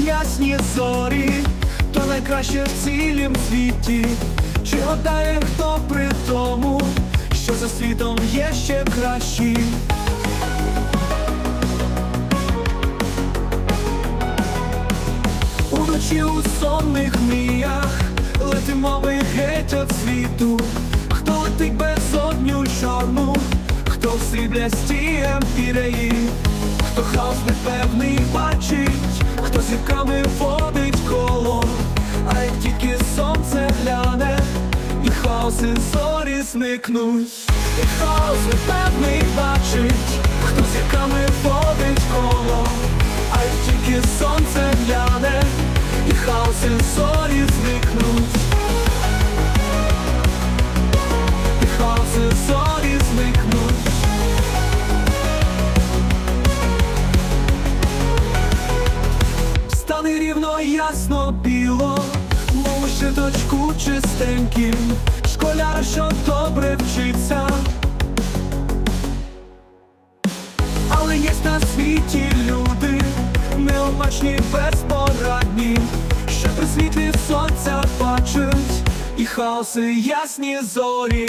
ясні зорі, то найкраще в цілім світі. Чи гадає хто при тому, що за світом є ще кращі? Уночі у сонних мріях летимо ми геть від світу. Хто летить безодню чорну, хто в сріблясті емпіреї, хто хаос непевний бачить, хто зірками водить коло, а як тільки сонце гляне, і хаоси зорі зникнуть, і хаос непевний бачить, хто зірками водить коло, ясно біло, мов щиточку чистеньким, школяр, що добре вчиться. Але є на світі люди, необачні, безпорадні, що при світлі сонця бачать, і хаоси ясні зорі,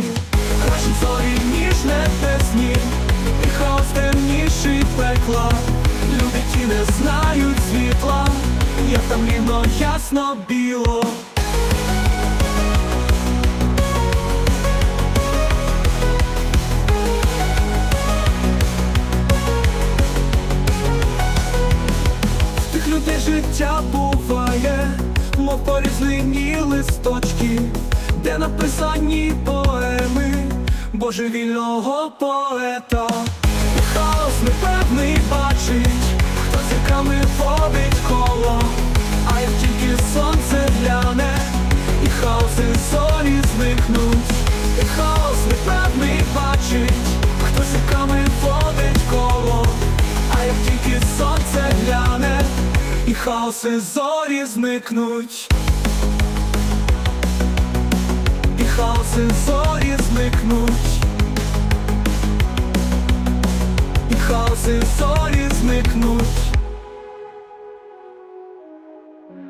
кращі зорі, ніж небесні, і хаос темніший пекла. Люди ті не знають світла, як там рівно ясно біло. Тих людей життя буває, мов порізнині листочки, де написані поеми божевільного поета. Хаос непевний бачить, і хаоси зорі зникнуть. І хаоси зорі зникнуть. І хаоси зорі зникнуть.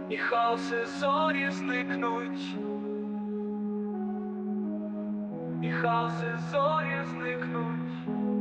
І хаоси зорі зникнуть. І хаоси зорі зникнуть.